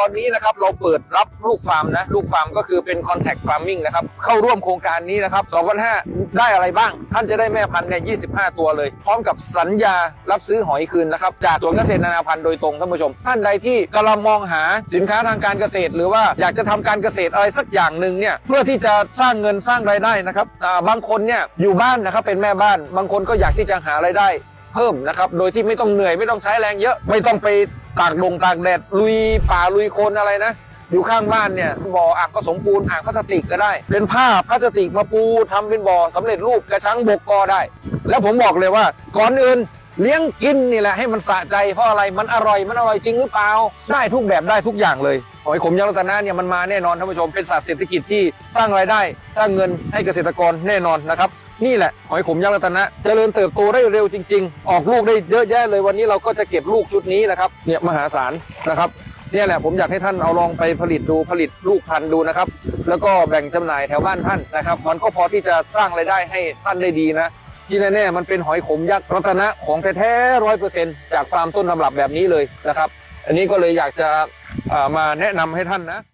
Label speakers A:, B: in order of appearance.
A: ตอนนี้นะครับเราเปิดรับลูกฟาร์มนะลูกฟาร์มก็คือเป็น contact farming นะครับเข้าร่วมโครงการนี้นะครับ2,500ได้อะไรบ้าง ท่านจะได้แม่พันธุ์เนี่ย25 ตัวเลย พร้อมกับสัญญารับซื้อหอยคืนนะครับจากสวนเกษตรนานาพันธุ์โดยตรงท่านผู้ชม ท่านใดที่กำลังมองหาสินค้าทางการเกษตร หรือว่าอยากจะทำการเกษตรอะไรสักอย่างหนึ่งเนี่ยเพื่อที่จะสร้างเงินสร้างรายได้นะครับบางคนเนี่ยอยู่บ้านนะครับเป็นแม่บ้าน บางคนก็อยากที่จะหารายได้ เพิ่มนะครับ โดยที่ไม่ต้องเหนื่อยไม่ต้องใช้แรงเยอะ ไม่ต้องไปตากดงตากแดดลุยป่าลุยโคลนอะไรนะ อยู่ข้างบ้านเนี่ยบ่ออ่างผสมปูนอ่างพลาสติกก็ได้ เป็นผ้าพลาสติกมาปูทำเป็นบ่อสำเร็จรูปกระชังบกก็ได้ แล้วผมบอกเลยว่าก่อนอื่นเลี้ยงกินนี่แหละให้มันสะใจเพราะอะไรมันอร่อยมันอร่อยจริงหรือเปล่า ได้ทุกแบบได้ทุกอย่างเลย หอยขมยักษ์รัตนะเนี่ยมันมาแน่นอนท่านผู้ชมเป็นศาสตร์เศรษฐกิจที่สร้างรายได้ สร้างเงินให้เกษตรกรแน่นอนนะครับ นี่แหละหอยขมยักษ์รัตนะเจริญเติบโตได้เร็วจริง ๆ ออกลูกได้เยอะแยะเลยวันนี้เราก็จะเก็บลูกชุดนี้นะครับเนี่ยมหาศาลนะครับนี่แหละผมอยากให้ท่านเอาลองไปผลิตดูผลิตลูกพันธุ์ดูนะครับ แล้วก็แบ่งจำหน่ายแถวบ้านท่านนะครับ มันก็พอที่จะสร้างรายได้ให้ท่านได้ดีนะที่แน่ๆมันเป็นหอยขมยักษ์รัตนะของแท้ๆร้อยเปอร์เซ็นต์จากฟาร์มต้นตำรับแบบนี้เลยนะครับ อันนี้ก็เลยอยากจะ มาแนะนำให้ท่านนะ